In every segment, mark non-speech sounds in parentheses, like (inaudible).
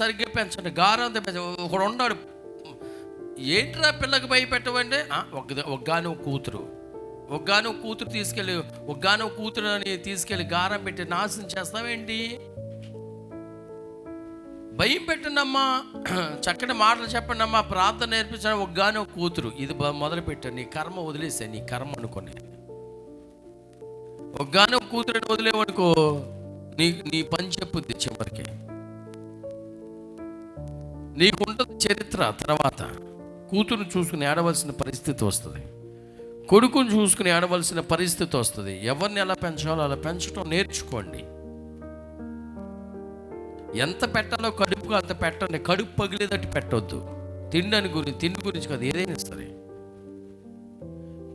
సరిగ్గా పెంచండి గారంతో పెంచండి ఒకడు ఉన్నాడు. ఏంట్రా పిల్లకి భయపెట్టవండి? ఒక ఒగ్గాను కూతురు. ఒగ్గానో కూతురు తీసుకెళ్ళి ఒగ్గానో కూతురు అని తీసుకెళ్ళి గారం పెట్టి నాశనం చేస్తావేంటి? భయం పెట్టండమ్మా. చక్కటి మాటలు చెప్పండి అమ్మా ప్రార్థన నేర్పించడం ఒగ్గానో కూతురు. ఇది మొదలు పెట్టాను నీ కర్మ వదిలేసా నీ కర్మ అనుకోని. ఒగ్గాను కూతురు వదిలేవనుకో నీ నీ పని చెప్పుద్ది చివరికి. నీకుంటుంది చరిత్ర తర్వాత. కూతురు చూసుకుని ఏడవలసిన పరిస్థితి వస్తుంది. కొడుకుని చూసుకుని ఏడవలసిన పరిస్థితి వస్తుంది. ఎవరిని ఎలా పెంచాలో అలా పెంచడం నేర్చుకోండి. ఎంత పెట్టాలో కడుపుగా అంత పెట్టండి. కడుపు పగిలేదట్టు పెట్టొద్దు. తిండని గురించి తిండి గురించి కాదు ఏదైనా సరే.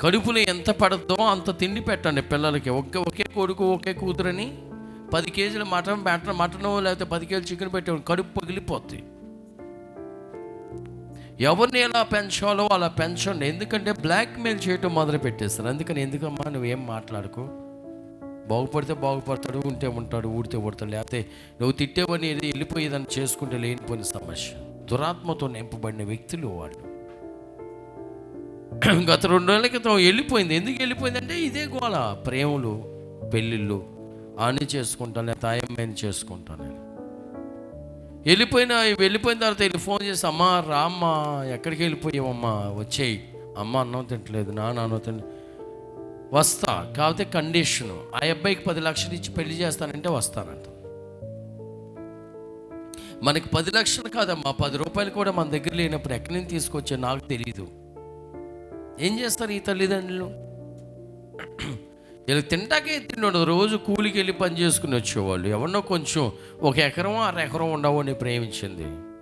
కడుపులో ఎంత పడద్దో అంత తిండి పెట్టండి పిల్లలకి. ఒకే ఒకే కొడుకు ఒకే కూతురని పది కేజీల మటన్ మటన్ మటన్ లేకపోతే పది కేజీలు చికెన్ పెట్టే కడుపు పగిలిపోద్ది. ఎవరిని ఎలా పెంచాలో అలా పెంచండి. ఎందుకంటే బ్లాక్మెయిల్ చేయటం మొదలు పెట్టేస్తారు. అందుకని ఎందుకమ్మా నువ్వేం మాట్లాడుకో? బాగుపడితే బాగుపడతాడు ఉంటే ఉంటాడు ఊడితే ఊడతాడు లేకపోతే నువ్వు తిట్టేవని ఏది వెళ్ళిపోయేదని చేసుకుంటే లేనిపోయిన సమస్య. దురాత్మతో నింపబడిన వ్యక్తులు వాళ్ళు. గత రెండు నెలల క్రితం వెళ్ళిపోయింది. ఎందుకు వెళ్ళిపోయిందంటే ఇదే గోళ ప్రేమలు పెళ్ళిళ్ళు అని చేసుకుంటాను లేకపోతే ఆయమ్మాయిని చేసుకుంటాను నేను. వెళ్ళిపోయిన వెళ్ళిపోయిన తర్వాత వెళ్ళి ఫోన్ చేసి అమ్మా రామ్మా ఎక్కడికి వెళ్ళిపోయావమ్మా? వచ్చేయి. అమ్మ అన్నం తింటలేదు నాన్న అన్నం తింట వస్తా కాకపోతే కండిషను ఆ అబ్బాయికి పది లక్షలు ఇచ్చి పెళ్ళి చేస్తానంటే వస్తానంట. మనకి పది లక్షలు కాదమ్మా పది రూపాయలు కూడా మన దగ్గర లేనప్పుడు ఎక్కడి నుంచి తీసుకొచ్చా నాకు తెలియదు ఏం చేస్తారు ఈ తల్లిదండ్రులు? వీళ్ళకి తింటాకే తిండు రోజు కూలికి వెళ్ళి పని చేసుకుని వచ్చేవాళ్ళు. ఎవరినో కొంచెం ఒక ఎకరం అర ఎకరం ఉండవు అని ప్రేమించింది.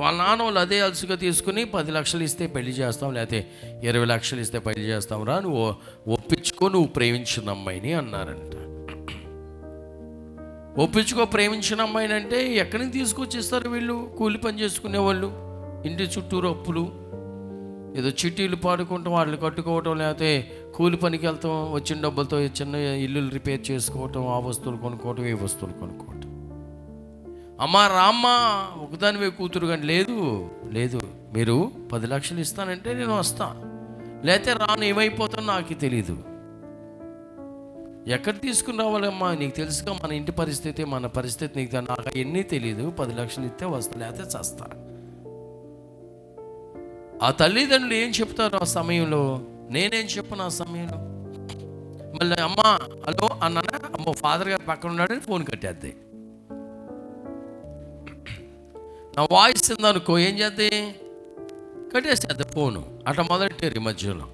వాళ్ళ నాన్న వాళ్ళు అదే అలసిగా తీసుకుని పది లక్షలు ఇస్తే పెళ్ళి చేస్తాం లేకపోతే ఇరవై లక్షలు ఇస్తే పెళ్ళి చేస్తాం రా నువ్వు ఒప్పించుకో నువ్వు ప్రేమించిన అమ్మాయిని అన్నారంట. ఒప్పించుకో ప్రేమించిన అమ్మాయిని అంటే ఎక్కడి నుంచి తీసుకొచ్చి ఇస్తారు వీళ్ళు? కూలి పని చేసుకునే వాళ్ళు? ఇంటి చుట్టూరు అప్పులు? ఏదో చిట్టీలు పాడుకుంటాం వాళ్ళు కట్టుకోవటం లేకపోతే కూలి పనికి వెళ్తాం వచ్చిన డబ్బులతో చిన్న ఇల్లులు రిపేర్ చేసుకోవటం ఆ వస్తువులు కొనుక్కోవటం ఈ వస్తువులు కొనుక్కోవటం. అమ్మా రామ్మ ఒకదానివే కూతురు కానీ లేదు. లేదు మీరు పది లక్షలు ఇస్తానంటే నేను వస్తా. లేకపోతే రాను ఏమైపోతాను నాకు తెలియదు ఎక్కడ తీసుకుని రావాలమ్మా? నీకు తెలుసుగా మన ఇంటి పరిస్థితి మన పరిస్థితి నీకు నాకు ఎన్ని తెలియదు పది లక్షలు ఇస్తే వస్తా లేకపోతే చస్తా. ఆ తల్లిదండ్రులు ఏం చెప్తారు ఆ సమయంలో? నేనేం చెప్పను ఆ సమయంలో? మళ్ళీ అమ్మా హలో అన్నానా? అమ్మో ఫాదర్ గారు పక్కన ఉన్నాడని ఫోన్ కట్టేద్ది. నా వాయిస్ ఉందనుకో ఏం చేద్ది? కట్టేసేద్ది ఫోను. అట్లా మొదలెట్టారు ఈ మధ్యలో.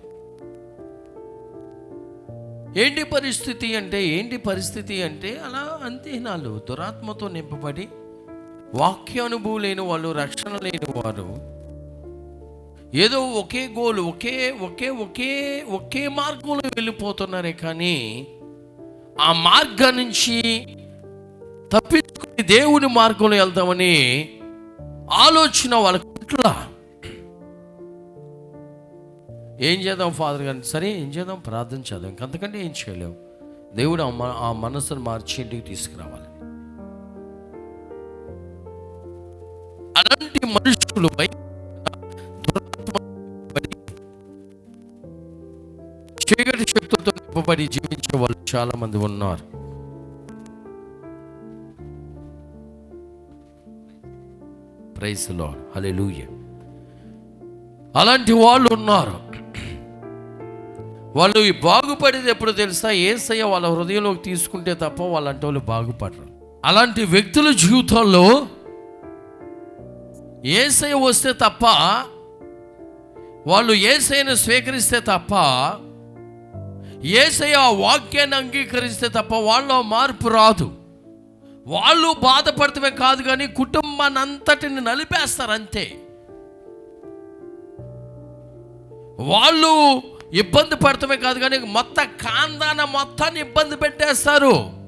ఏంటి పరిస్థితి అంటే ఏంటి పరిస్థితి అంటే అలా అంతేనాలు. దురాత్మతో నింపబడి వాక్యానుభవం లేని వాళ్ళు రక్షణ లేని వారు ఏదో ఒకే గోల్ ఒకే ఒకే ఒకే ఒకే మార్గంలో వెళ్ళిపోతున్నారే కానీ ఆ మార్గం నుంచి తప్పించుకుని దేవుని మార్గంలో వెళ్దామని ఆలోచన వాళ్ళకి ఇట్లా ఏం చేద్దాం ఫాదర్ గారిని సరే ఏం చేద్దాం? ప్రార్థన చేద్దాం. ఇంకంతకంటే ఏం చేయలేము దేవుడు ఆ ఆ మనసును మార్చి ఇంటికి తీసుకురావాలి. అలాంటి మనుషులు బయట భవిష్యత్తుతో నింపబడి జీవించే వాళ్ళు చాలా మంది ఉన్నారు ప్రైస్లో హల్లెలూయా అలాంటి వాళ్ళు ఉన్నారు. వాళ్ళు ఈ బాగుపడేది ఎప్పుడు తెలుసా? ఏసయ్య వాళ్ళ హృదయంలోకి తీసుకుంటే తప్ప వాళ్ళంటి వాళ్ళు బాగుపడరు. అలాంటి వ్యక్తుల జీవితంలో ఏసయ్య వస్తే తప్ప వాళ్ళు ఏసయ్యను స్వీకరిస్తే తప్ప ఏసయ వాక్యాన్ని అంగీకరిస్తే తప్ప వాళ్ళ మార్పు రాదు. వాళ్ళు బాధపడతమే కాదు కానీ కుటుంబాన్ని అంతటిని నలిపేస్తారు అంతే వాళ్ళు ఇబ్బంది పడటమే కాదు కానీ మొత్తం కాందాన మొత్తాన్ని ఇబ్బంది పెట్టేస్తారు.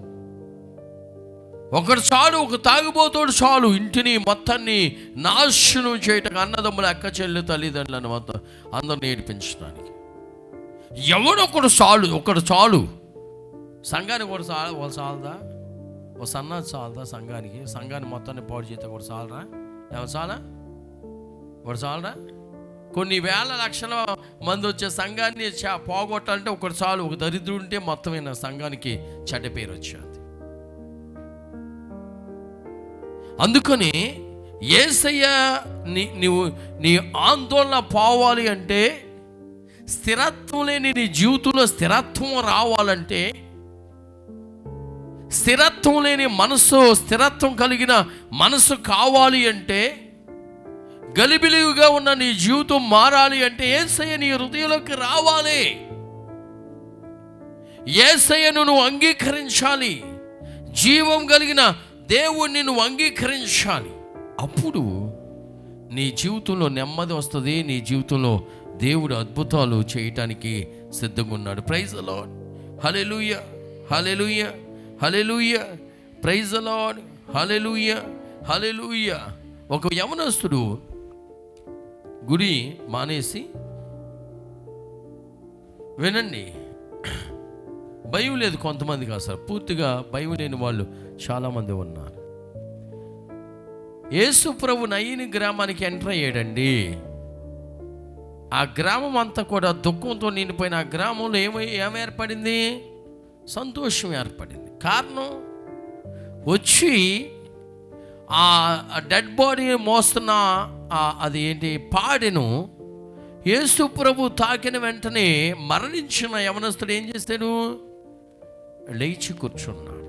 ఒకడు చాలు ఒక తాగుబోతోడు చాలు ఇంటిని మొత్తాన్ని నాశనం చేయటం అన్నదమ్ముల అక్క చెల్లి తల్లిదండ్రులను మొత్తం అందరిని ఏడిపించడానికి. ఎవడొకడు చాలు ఒకడు చాలు. సంఘానికి కూడా చాలు వాళ్ళు చాలదా? ఓ సన్నా చాలదా సంఘానికి? సంఘాన్ని మొత్తాన్ని పాడు చేస్తే కూడా చాలరా? ఎవరు చాలా? ఒకటి చాలరా? కొన్ని వేల లక్షల మంది వచ్చే సంఘాన్ని చా- పోగొట్టాలంటే ఒకటి చాలు ఒక దరిద్రుడు ఉంటే మొత్తమైన సంఘానికి చెడ్డ పేరు వచ్చేది. అందుకని ఏసయ్య నీ నీవు నీ ఆందోళన పోవాలి అంటే స్థిరత్వం లేని నీ జీవితంలో స్థిరత్వం రావాలంటే స్థిరత్వం లేని మనసు స్థిరత్వం కలిగిన మనసు కావాలి అంటే గలిబిలిగా ఉన్న నీ జీవితం మారాలి అంటే ఏసయ్య నీ హృదయంలోకి రావాలి. ఏసయ్యను నువ్వు అంగీకరించాలి. జీవం కలిగిన దేవుణ్ణి నువ్వు అంగీకరించాలి. అప్పుడు నీ జీవితంలో నెమ్మది వస్తుంది నీ జీవితంలో దేవుడు అద్భుతాలు చేయటానికి సిద్ధంగా ఉన్నాడు praise the Lord hallelujah hallelujah hallelujah praise the Lord hallelujah hallelujah ఒక యవనస్తుడు గుడి మానేసి వినండి భయం లేదు కొంతమంది కాదు సార్. పూర్తిగా భయం లేని వాళ్ళు చాలామంది ఉన్నారు. యేసు ప్రభు నయ్యని గ్రామానికి ఎంటర్ అయ్యాడండి. ఆ గ్రామం అంతా కూడా దుఃఖంతో నిండిపోయిన ఆ గ్రామంలో ఏమై ఏమి ఏర్పడింది? సంతోషం ఏర్పడింది. కారణం వచ్చి ఆ డెడ్ బాడీ మోస్తున్న అది ఏంటి? పాడెను. యేసు ప్రభు తాకిన వెంటనే మరణించిన యవనస్తుడు ఏం చేస్తాడు? లేచి కూర్చున్నాడు.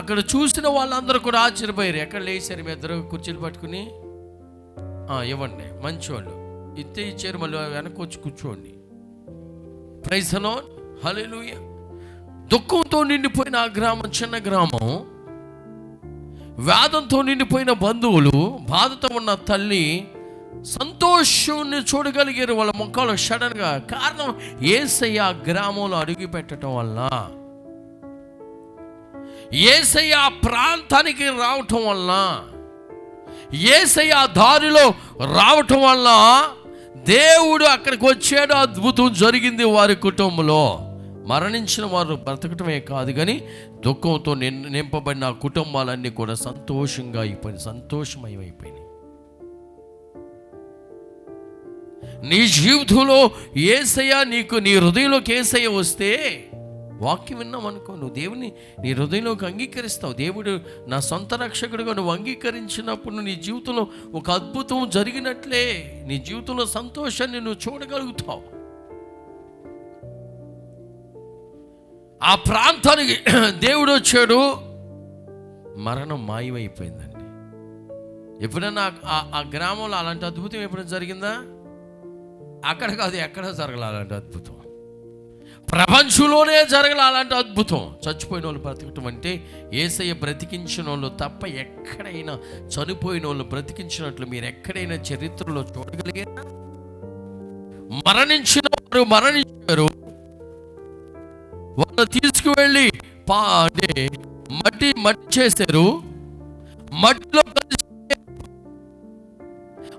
అక్కడ చూసిన వాళ్ళందరూ కూడా ఆశ్చర్యపోయారు. ఎక్కడ లేచారు మీ ఇద్దరు? కుర్చీలు పట్టుకుని? ఇవ్వండి. మంచివాళ్ళు ఇంతే ఇచ్చారు మళ్ళీ వెనక్కి వచ్చి కూర్చోండి. ప్రైసలో హల్లెలూయా దుఃఖంతో నిండిపోయిన ఆ గ్రామం చిన్న గ్రామం వేదంతో నిండిపోయిన బంధువులు బాధతో ఉన్న తల్లి సంతోషాన్ని చూడగలిగారు. వాళ్ళ ముఖాలు సడన్గా కారణం ఏసయ్య ఆ గ్రామంలో అడుగు పెట్టడం వల్ల. ఏసయ్య ఆ ప్రాంతానికి రావటం వల్ల. ఏసయ్య ఆ దారిలో రావటం వల్ల దేవుడు అక్కడికి వచ్చాడు అద్భుతం జరిగింది వారి కుటుంబంలో. మరణించిన వారు బ్రతకటమే కాదు కానీ దుఃఖంతో నింపబడిన ఆ కుటుంబాలన్నీ కూడా సంతోషంగా అయిపోయినాయి సంతోషమయమైపోయినాయి నీ జీవితంలో ఏసయ్య నీకు నీ హృదయంలోకి ఏసయ్య వస్తే వాక్యం విన్నాం అనుకో నువ్వు దేవుని నీ హృదయంలోకి అంగీకరిస్తావు. దేవుడు నా సొంత రక్షకుడిగా నువ్వు అంగీకరించినప్పుడు నీ జీవితంలో ఒక అద్భుతం జరిగినట్లే నీ జీవితంలో సంతోషాన్ని నువ్వు చూడగలుగుతావు. ఆ ప్రాంతానికి (clears throat) దేవుడు వచ్చాడు. మరణం మాయమైపోయిందండి. ఎప్పుడైనా ఆ- ఆ గ్రామంలో అలాంటి అద్భుతం ఎప్పుడైనా జరిగిందా? అక్కడ కాదు ఎక్కడ జరగల అలాంటి అద్భుతం. ప్రపంచంలోనే జరగల అలాంటి అద్భుతం. చచ్చిపోయిన వాళ్ళు బ్రతకటం అంటే ఏసయ్య బ్రతికించిన వాళ్ళు తప్ప ఎక్కడైనా చనిపోయిన వాళ్ళు బ్రతికించినట్లు మీరు ఎక్కడైనా చరిత్రలో చూడగలిగారా? మరణించిన వారు మరణించారు. వాళ్ళు తీసుకువెళ్ళి పా అంటే మట్టి మట్టి చేశారు. మట్టిలో కలిసి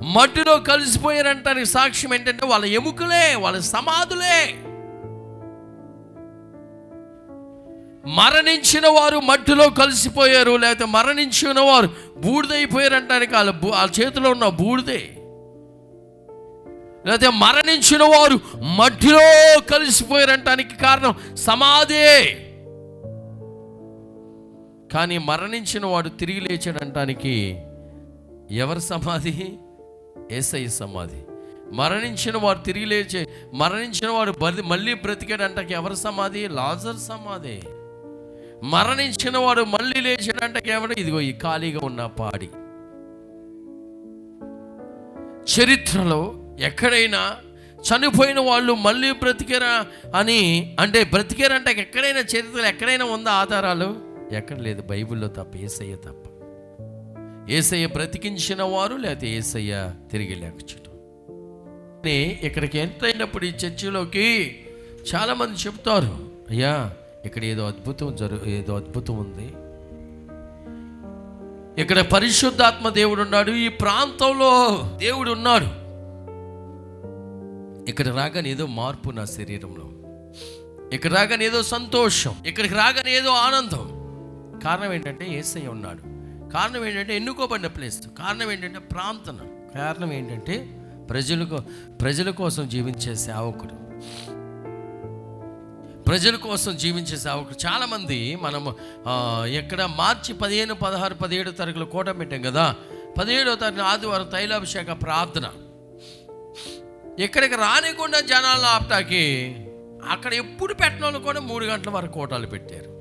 మట్టిలో కలిసిపోయారంటానికి సాక్ష్యం ఏంటంటే వాళ్ళ ఎముకలే వాళ్ళ సమాధులే. మరణించిన వారు మట్టిలో కలిసిపోయారు లేకపోతే మరణించిన వారు బూడిదైపోయారంటానికి వాళ్ళ బూ- వాళ్ళ చేతిలో ఉన్న బూడిదే. లేకపోతే మరణించిన వారు మట్టిలో కలిసిపోయారంటానికి కారణం సమాధే. కానీ మరణించిన వాడు తిరిగి లేచాడంటానికి ఎవరి సమాధి? ఏసై సమాధి. మరణించిన వాడు తిరిగి లేచే మరణించిన వాడు బరి మళ్ళీ బ్రతికాడంటే ఎవరి సమాధి? లాజర్ సమాధి. మరణించిన వాడు మళ్ళీ లేచాడంటే కేవలం ఇదిగో ఈ ఖాళీగా ఉన్న పాడి. చరిత్రలో ఎక్కడైనా చనిపోయిన వాళ్ళు మళ్ళీ బ్రతికేరా అని అంటే బ్రతికేరంటే ఎక్కడైనా చరిత్రలు ఎక్కడైనా ఉందా ఆధారాలు? ఎక్కడ లేదు బైబిల్లో తప్ప ఏసయ్య తప్ప. ఏసయ్య బ్రతికించిన వారు లేకపోతే ఏసయ్య తిరిగి లేకపోవడం ఇక్కడికి ఎంత అయినప్పుడు ఈ చర్చిలోకి చాలామంది చెప్తారు అయ్యా ఇక్కడ ఏదో అద్భుతం జరు ఏదో అద్భుతం ఉంది. ఇక్కడ పరిశుద్ధాత్మ దేవుడు ఉన్నాడు. ఈ ప్రాంతంలో దేవుడు ఉన్నాడు. ఇక్కడ రాగానే ఏదో మార్పు నా శరీరంలో. ఇక్కడ రాగానే ఏదో సంతోషం. ఇక్కడికి రాగానే ఏదో ఆనందం. కారణం ఏంటంటే ఏసై ఉన్నాడు. కారణం ఏంటంటే ఎన్నుకోబడిన ప్లేస్ కారణం ఏంటంటే ప్రాంతన. కారణం ఏంటంటే ప్రజలకు ప్రజల కోసం జీవించే సేవకుడు. ప్రజల కోసం జీవించే సేవకులు చాలామంది మనము ఎక్కడ మార్చి పదిహేను పదహారు పదిహేడు తారీఖులో కోట పెట్టాం కదా పదిహేడో తారీఖు ఆదివారం తైలాభిషేక ప్రార్థన. ఇక్కడికి రానికుండా జనాలను ఆపటాకి అక్కడ ఎప్పుడు పెట్టిన వాళ్ళు కూడా మూడు గంటల వరకు కోటాలు పెట్టారు.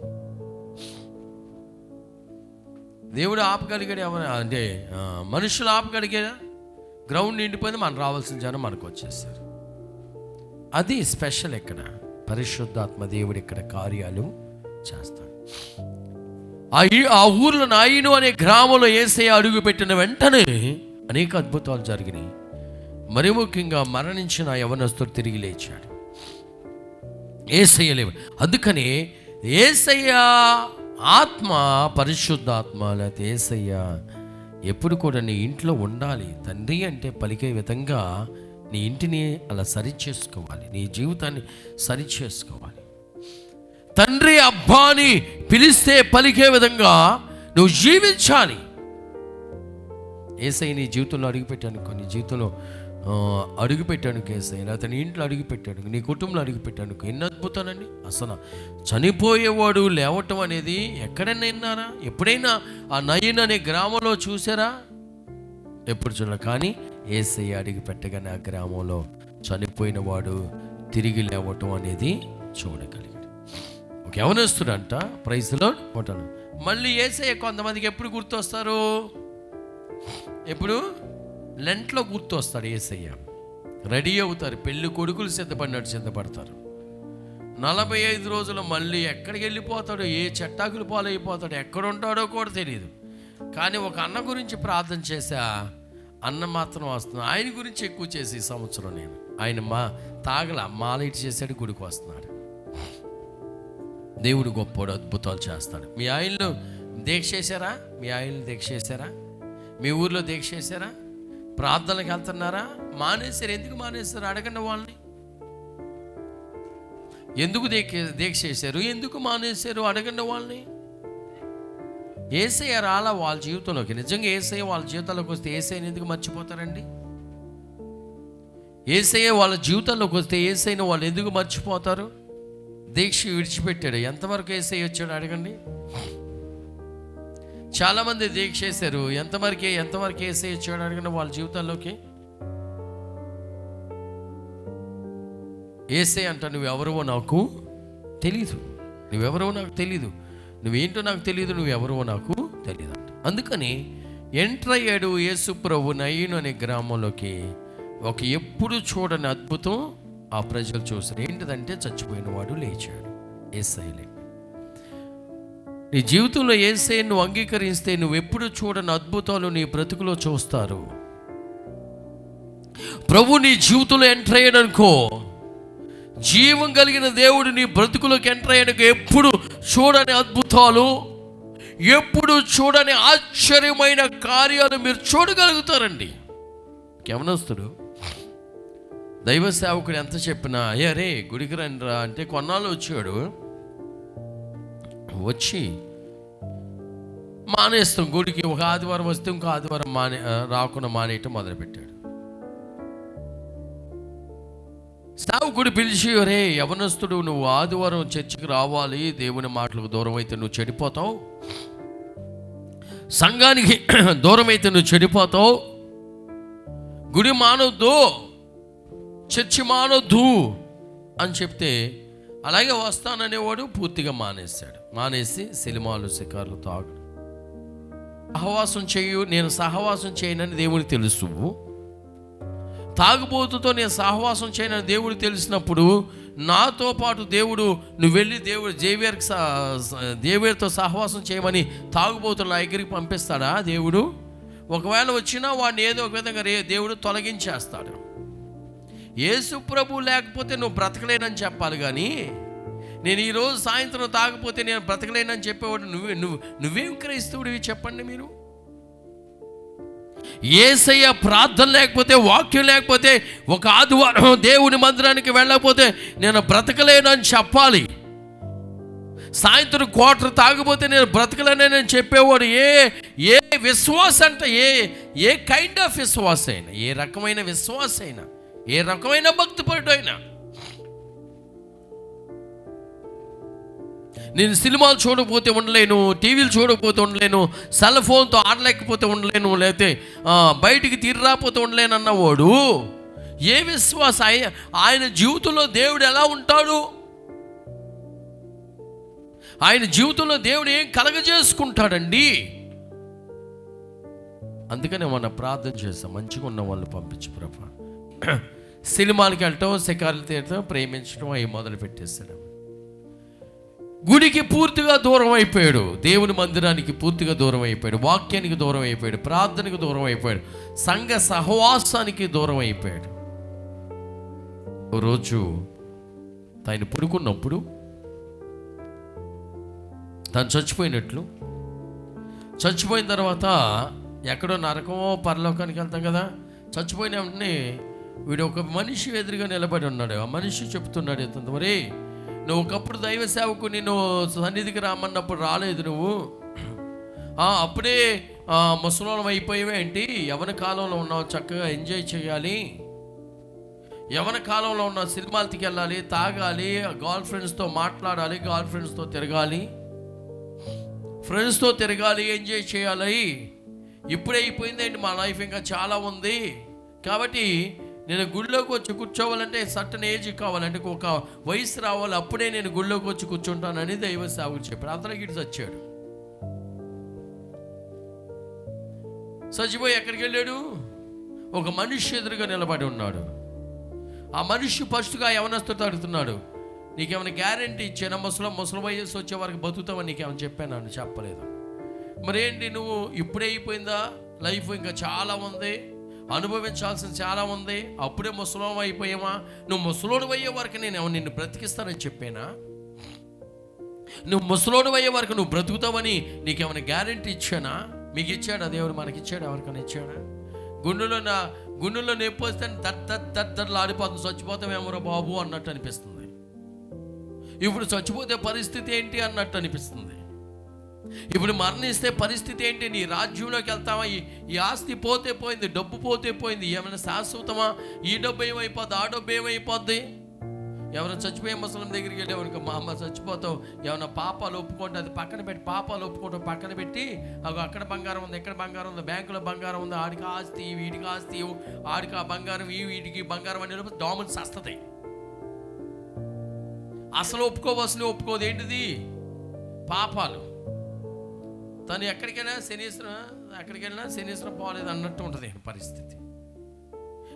దేవుడు ఆపగలిగాడు ఎవరు? అంటే మనుషులు ఆపగలిగారా? గ్రౌండ్ నిండిపోయింది మనం రావాల్సిన జనం మనకు వచ్చేసారు అది స్పెషల్ ఇక్కడ పరిశుద్ధాత్మ దేవుడు ఇక్కడ కార్యాలు చేస్తాడు. ఆ ఈ- ఆ ఊర్లో నాయుడు అనే గ్రామంలో ఏసే అడుగు పెట్టిన వెంటనే అనేక అద్భుతాలు జరిగినాయి. మరి ముఖ్యంగా మరణించిన యవనస్తుడు తిరిగి లేచాడు. ఏసయ్య లేవు అందుకని ఏసయ్య ఆత్మ పరిశుద్ధాత్మ లేకపోతే ఏసయ్య ఎప్పుడు కూడా నీ ఇంట్లో ఉండాలి. తండ్రి అంటే పలికే విధంగా నీ ఇంటిని అలా సరి చేసుకోవాలి నీ జీవితాన్ని సరి చేసుకోవాలి తండ్రి అబ్బాని పిలిస్తే పలికే విధంగా నువ్వు జీవించాలి. ఏసై నీ జీవితంలో అడుగుపెట్టాను కొన్ని జీవితంలో అడుగుపెట్టాను కేసై లేకపోతే నీ ఇంట్లో అడుగుపెట్టాను నీ కుటుంబంలో అడుగుపెట్టాను ఎన్ని అద్భుతానండి అసలు చనిపోయేవాడు లేవటం అనేది ఎక్కడైనా విన్నారా? ఎప్పుడైనా ఆ నయన్ అనే గ్రామంలో చూసారా? ఎప్పుడు చూడాలి. కానీ ఏసయ్య అడిగి పెట్టగానే ఆ గ్రామంలో చనిపోయిన వాడు తిరిగి లేవటం అనేది చూడగలిగాడు. ఒక యవనస్తుడంట. ప్రైజ్లో ఉంటాను మళ్ళీ ఏసయ్య కొంతమందికి ఎప్పుడు గుర్తొస్తారు? ఎప్పుడు? లెంట్లో గుర్తొస్తాడు ఏసయ్య. రెడీ అవుతారు. పెళ్ళి కొడుకులు సిద్ధపడినట్టు సిద్ధపడతారు. నలభై ఐదు రోజులు మళ్ళీ ఎక్కడికి వెళ్ళిపోతాడో ఏ చెట్టాకులు పాలైపోతాడో ఎక్కడ ఉంటాడో కూడా తెలియదు కానీ ఒక అన్న గురించి ప్రార్థన చేశా. అన్న మాత్రం వస్తుంది ఆయన గురించి ఎక్కువ చేసి ఈ సంవత్సరం నేను. ఆయన మా తాగల మాలైట్ చేశాడు గుడికి వస్తున్నాడు. దేవుడు గొప్పోడు అద్భుతాలు చేస్తాడు. మీ ఆయనలో దీక్ష చేశారా? మీ ఆయనలు దీక్ష చేశారా? మీ ఊర్లో దీక్ష చేశారా? ప్రార్థనలకు వెళ్తున్నారా? మానేశారు. ఎందుకు మానేశారు? అడగండి వాళ్ళని. ఎందుకు దీక్ష దీక్ష చేశారు? ఎందుకు మానేశారు? అడగండి వాళ్ళని. ఏసయ్య రాలా వాళ్ళ జీవితంలోకి? నిజంగా ఏసయ్య వాళ్ళ జీవితంలోకి వస్తే ఏసైని ఎందుకు మర్చిపోతారండి? ఏసయ్య వాళ్ళ జీవితంలోకి వస్తే ఏసైని వాళ్ళు ఎందుకు మర్చిపోతారు? దీక్ష విడిచిపెట్టాడు. ఎంతవరకు ఏసై వచ్చాడు అడగండి. చాలామంది దీక్ష చేశారు. ఎంతవరకు ఎంతవరకు ఏసై వచ్చాడు అడగండి వాళ్ళ జీవితాల్లోకి? ఏసై అంట నువ్వెవరో నాకు తెలీదు. నువ్వెవరో నాకు తెలీదు. నువ్వేంటో నాకు తెలియదు నువ్వు ఎవరో నాకు తెలియదు అంట. అందుకని ఎంటర్ అయ్యాడు యేసు ప్రభు నయ్యను అనే గ్రామంలోకి. ఒక ఎప్పుడు చూడని అద్భుతం ఆ ప్రజలు చూసారు ఏంటిదంటే చచ్చిపోయిన వాడు లేచాడు ఏసైలే నీ జీవితంలో ఏసై నువ్వు అంగీకరిస్తే నువ్వు ఎప్పుడు చూడని అద్భుతాలు నీ బ్రతుకులో చూస్తారు. ప్రభు నీ జీవితంలో ఎంటర్ అయ్యాడనుకో జీవం కలిగిన దేవుడు నీ బ్రతుకులోకి ఎంటర్ అయ్యాక ఎప్పుడు చూడని అద్భుతాలు ఎప్పుడు చూడని ఆశ్చర్యమైన కార్యాలు మీరు చూడగలుగుతారండి. గమనస్తుడు దైవ సేవకుడు ఎంత చెప్పినా అయ్యా రే గుడికి రండిరా అంటే కొన్నాళ్ళు వచ్చాడు. వచ్చి మానేస్తాం గుడికి. ఒక ఆదివారం వస్తే ఇంకో ఆదివారం మానే రాకుండా మానేయటం మొదలుపెట్టాడు. సావుకుడు పిలిచి రే యవనస్తుడు నువ్వు ఆదివారం చర్చికి రావాలి. దేవుని మాటలకు దూరం అయితే నువ్వు చెడిపోతావు. సంఘానికి (clears throat) దూరం అయితే నువ్వు చెడిపోతావు. గుడి మానొద్దు. చర్చి మానొద్దు. అని చెప్తే అలాగే వస్తాననేవాడు పూర్తిగా మానేశాడు. మానేసి సినిమాలు శిఖర్లు తాగు. సహవాసం చేయు నేను సహవాసం చేయనని దేవునికి తెలుసు. తాగుబోతుతో నేను సహవాసం చేయనని దేవుడు తెలిసినప్పుడు నాతో పాటు దేవుడు నువ్వు వెళ్ళి దేవుడు జేవియర్కి దేవేర్తో సహవాసం చేయమని తాగుబోతులు నా దగ్గరికి పంపిస్తాడా దేవుడు? ఒకవేళ వచ్చినా వాడిని ఏదో ఒక విధంగా రే దేవుడు తొలగించేస్తాడు. యేసు ప్రభు లేకపోతే నువ్వు బ్రతకలేనని చెప్పాలి కానీ నేను ఈరోజు సాయంత్రం తాగపోతే నేను బ్రతకలేనని చెప్పేవాడు నువ్వే నువ్వు నువ్వేం క్రైస్తవుడివి చెప్పండి మీరు? ఏసయ్య ప్రార్థన లేకపోతే వాక్యం లేకపోతే ఒక ఆదివారం దేవుని మందిరానికి వెళ్ళకపోతే నేను బ్రతకలేనని చెప్పాలి. సాయంత్రం క్వార్టర్ తాగిపోతే నేను బ్రతకలేనని నేను చెప్పేవాడు ఏ ఏ విశ్వాస అంటే ఏ ఏ కైండ్ ఆఫ్ విశ్వాస అయినా ఏ రకమైన విశ్వాస అయినా ఏ రకమైన భక్తిపరుడు అయినా నేను సినిమాలు చూడకపోతే ఉండలేను టీవీలు చూడకపోతే ఉండలేను సెల్ ఫోన్తో ఆడలేకపోతే ఉండలేను లేకపోతే బయటికి తీర్రాపోతే ఉండలేను అన్నవాడు. ఏ విశ్వాస? ఆయన ఆయన జీవితంలో దేవుడు ఎలా ఉంటాడు? ఆయన జీవితంలో దేవుడు ఏం కలగజేసుకుంటాడండి? అందుకనే మనం ప్రార్థన చేస్తాం. మంచిగా ఉన్న వాళ్ళు పంపించు ప్రభా. (clears throat) సినిమాలకి వెళ్ళటం శిఖారులు తీయటం ప్రేమించడం అవి మొదలు పెట్టేస్తాడు గుడికి పూర్తిగా దూరం అయిపోయాడు. దేవుని మందిరానికి పూర్తిగా దూరం అయిపోయాడు. వాక్యానికి దూరం అయిపోయాడు. ప్రార్థనకు దూరం అయిపోయాడు. సంఘ సహవాసానికి దూరం అయిపోయాడు. రోజు ఆయన పడుకున్నప్పుడు తను చచ్చిపోయినట్లు చచ్చిపోయిన తర్వాత ఎక్కడో నరకమో పరలోకానికి వెళ్తాం కదా చచ్చిపోయిన వెంటనే వీడు ఒక మనిషి ఎదురుగా నిలబడి ఉన్నాడు. ఆ మనిషి చెప్తున్నాడు ఇతను మరి నువ్వు ఒకప్పుడు దైవ సేవకు నేను సన్నిధికి రామన్నప్పుడు రాలేదు నువ్వు. అప్పుడే ముసలం ముసలోళం ఏంటి? యవన కాలంలో ఉన్నావు చక్కగా ఎంజాయ్ చేయాలి. యవన కాలంలో ఉన్న సినిమాలకి వెళ్ళాలి తాగాలి గర్ల్ ఫ్రెండ్స్తో మాట్లాడాలి గర్ల్ ఫ్రెండ్స్తో తిరగాలి. ఫ్రెండ్స్తో తిరగాలి ఎంజాయ్ చేయాలి. ఇప్పుడే అయిపోయిందండి మా లైఫ్ ఇంకా చాలా ఉంది. కాబట్టి నేను గుళ్ళోకి వచ్చి కూర్చోవాలంటే సట్టన్ ఏజ్ కావాలంటే ఒక వయసు రావాలి అప్పుడే నేను గుళ్ళోకి వచ్చి కూర్చుంటానని దైవ సాగుడు చెప్పాడు. అతనికి ఇటు చచ్చాడు. చచ్చిపోయి ఎక్కడికి వెళ్ళాడు? ఒక మనిషి ఎదురుగా నిలబడి ఉన్నాడు. ఆ మనిషి ఫస్ట్గా యవనస్తుతో అడుగుతున్నాడు నీకేమైనా గ్యారంటీ ఇచ్చాను? ముసలం ముసలం వయసు వచ్చే వరకు బతుకుతామని నీకేమైనా చెప్పాను? అని చెప్పలేదు. మరేంటి? నువ్వు ఇప్పుడే అయిపోయిందా? లైఫ్ ఇంకా చాలా ఉంది. అనుభవించాల్సిన చాలా ఉంది. అప్పుడే ముసలం అయిపోయామా? నువ్వు ముసలోడు అయ్యే వరకు నేను ఏమన్నా నిన్ను బ్రతికిస్తానని చెప్పానా? నువ్వు ముసలోడు అయ్యే వరకు నువ్వు బ్రతుకుతావని నీకేమైనా గ్యారంటీ ఇచ్చానా? మీకు ఇచ్చాడా? దేవుడు మనకి ఇచ్చాడు? ఎవరికైనా ఇచ్చాడా? గుండెలో నా గుండెలో నొప్పి వస్తే దట్ దట్ దట్ దట్లు ఆడిపోతుంది చచ్చిపోతామేమోరా బాబు అన్నట్టు అనిపిస్తుంది. ఇప్పుడు చచ్చిపోతే పరిస్థితి ఏంటి అన్నట్టు అనిపిస్తుంది. ఇప్పుడు మరణిస్తే పరిస్థితి ఏంటి? నీ రాజ్యంలోకి వెళ్తావా? ఈ ఈ ఆస్తి పోతే పోయింది డబ్బు పోతే పోయింది. ఏమైనా శాశ్వతమా? ఈ డబ్బు ఏమైపోద్ది? ఆ డబ్బు ఏమైపోద్ది? ఎవరైనా చచ్చిపోయే ముసలం దగ్గరికి వెళ్ళేవారికి మా అమ్మ చచ్చిపోతావు. ఏమైనా పాపాలు ఒప్పుకుంటే అది పక్కన పెట్టి పాపాలు ఒప్పుకోవటం పక్కన పెట్టి అగో అక్కడ బంగారం ఉంది ఎక్కడ బంగారం ఉంది బ్యాంకులో బంగారం ఉంది ఆడికి ఆస్తి వీడికి ఆస్తి ఆడికి ఆ బంగారం ఈ వీడికి బంగారం అనే దోమలు సస్తతాయి అసలు ఒప్పుకోవాల్సిన ఒప్పుకోదు. ఏంటిది? పాపాలు. తను ఎక్కడికైనా శనీశ్వరం ఎక్కడికైనా శనీశ్వరం పోలేదు అన్నట్టు ఉంటుంది పరిస్థితి.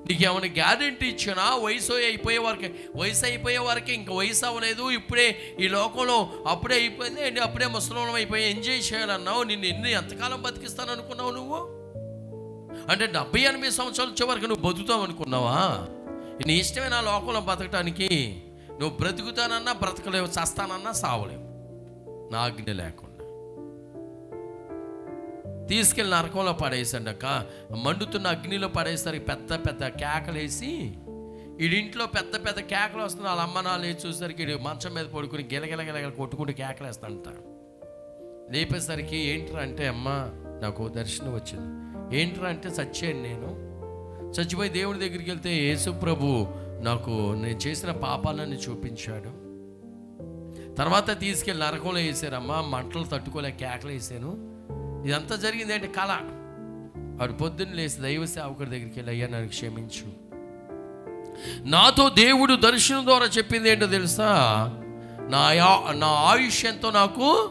నీకు ఏమైనా గ్యారెంటీ ఇచ్చినా? వయసు అయిపోయే వరకు వయసు అయిపోయే వరకు ఇంక వయసు అవ్వలేదు ఇప్పుడే ఈ లోకంలో అప్పుడే అయిపోయింది అప్పుడే ముసలం అయిపోయి ఎంజాయ్ చేయాలన్నావు నిన్ను ఎన్ని ఎంతకాలం బతికిస్తాను అనుకున్నావు నువ్వు? అంటే డెబ్బై ఎనిమిది సంవత్సరాలు వచ్చే వరకు నువ్వు బతుకుతావు అనుకున్నావా? నీ ఇష్టమే నా లోకంలో బతకటానికి నువ్వు బ్రతుకుతానన్నా బ్రతకలేవు చస్తానన్నా సావలేవు. నా ఆజ్ఞ లేకుండా. తీసుకెళ్ళి నరకంలో పడేసండి అక్క. మండుతున్న అగ్నిలో పడేసరికి పెద్ద పెద్ద కేకలేసి వీడింట్లో పెద్ద పెద్ద కేకలు వస్తుంది వాళ్ళ అమ్మ నాలు చూసేసరికి మంచం మీద పడుకుని గిలగిల గిలగిల కొట్టుకుంటూ కేకలేస్తాంట లేపేసరికి ఏంట్రా అంటే అమ్మ నాకు దర్శనం వచ్చింది. ఏంట్రా అంటే చచ్చాను నేను. చచ్చిపోయి దేవుడి దగ్గరికి వెళ్తే యేసు ప్రభు నాకు నేను చేసిన పాపాలన్నీ చూపించాడు. తర్వాత తీసుకెళ్ళి నరకంలో వేసారమ్మా మంటలు తట్టుకోలే కేకలు వేసాను ఇదంతా జరిగింది ఏంటి? కళ. వాడు పొద్దున్న లేచి దైవ సేవకుడి దగ్గరికి వెళ్ళి అయ్యా నన్ను క్షమించు. నాతో దేవుడు దర్శనం ద్వారా చెప్పింది ఏంటో తెలుసా? నా నా ఆయుష్ ఎంతో నాకు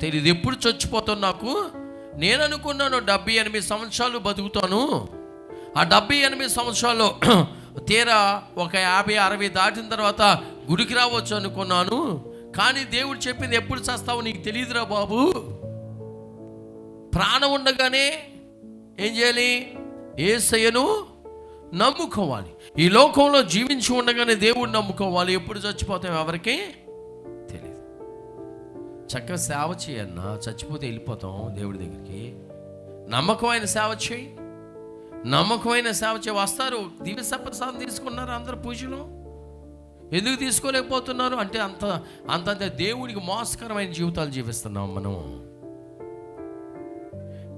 తెలియదు ఎప్పుడు చచ్చిపోతాను నాకు? నేను అనుకున్నాను డెబ్బై ఎనిమిది సంవత్సరాలు బతుకుతాను. ఆ డెబ్బై ఎనిమిది సంవత్సరాల్లో (clears throat) తీరా ఒక యాభై అరవై దాటిన తర్వాత గుడికి రావచ్చు అనుకున్నాను. కానీ దేవుడు చెప్పింది ఎప్పుడు చేస్తావు నీకు తెలియదురా బాబు. ప్రాణం ఉండగానే ఏం చేయాలి? ఏసయ్యను నమ్ముకోవాలి. ఈ లోకంలో జీవించి ఉండగానే దేవుడు నమ్ముకోవాలి. ఎప్పుడు చచ్చిపోతాం ఎవరికి తెలియదు చక్కగా సేవ చేయన్నా చచ్చిపోతే వెళ్ళిపోతాం దేవుడి దగ్గరికి. నమ్మకమైన సేవ చేయి. నమ్మకమైన సేవ చేయి. వస్తారు. దివ్య సప్రసాదం తీసుకున్నారు అందరు పూజలు. ఎందుకు తీసుకోలేకపోతున్నారు? అంటే అంత అంత దేవుడికి దేవునికి మోసకరమైన జీవితాలు జీవిస్తున్నాం మనం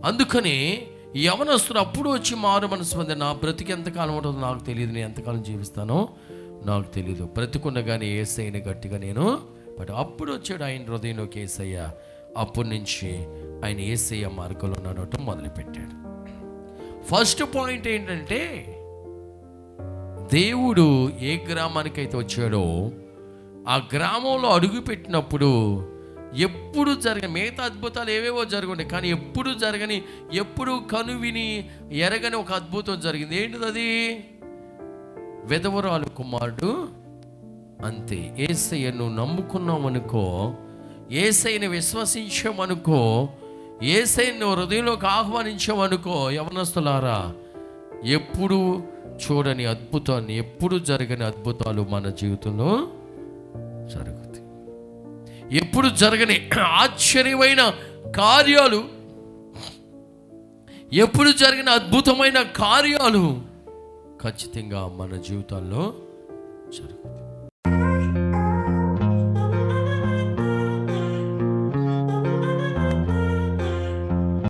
అందుకని యవనస్తులు అప్పుడు వచ్చి మారు మనసు పొంది నా బ్రతికి ఎంతకాలం ఉంటుందో నాకు తెలియదు నేను ఎంతకాలం జీవిస్తానో నాకు తెలియదు బ్రతికుండగానే ఏసైని గట్టిగా నేను బట్ అప్పుడు వచ్చాడు ఆయన హృదయంలోకి ఏసయ్య. అప్పటి నుంచి ఆయన ఏసయ్య మార్గంలో నడవటం మొదలుపెట్టాడు. ఫస్ట్ పాయింట్ ఏంటంటే దేవుడు ఏ గ్రామానికైతే వచ్చాడో ఆ గ్రామంలో అడుగు పెట్టినప్పుడు ఎప్పుడు జరగని మిగతా అద్భుతాలు ఏవేవో జరగండి కానీ ఎప్పుడు జరగని ఎప్పుడు కనువిని ఎరగని ఒక అద్భుతం జరిగింది. ఏంటిది అది? వెదవరాలు కుమారుడు అంతే. ఏసయ్య నువ్వు ఏసైని విశ్వసించామనుకో ఏసైని హృదయంలోకి ఆహ్వానించామనుకో యవనస్తులారా ఎప్పుడు చూడని అద్భుతాన్ని ఎప్పుడు జరగని అద్భుతాలు మన జీవితంలో జరుగు ఎప్పుడు జరగని ఆశ్చర్యమైన కార్యాలు ఎప్పుడు జరిగిన అద్భుతమైన కార్యాలు ఖచ్చితంగా మన జీవితాల్లో జరుగుతాయి.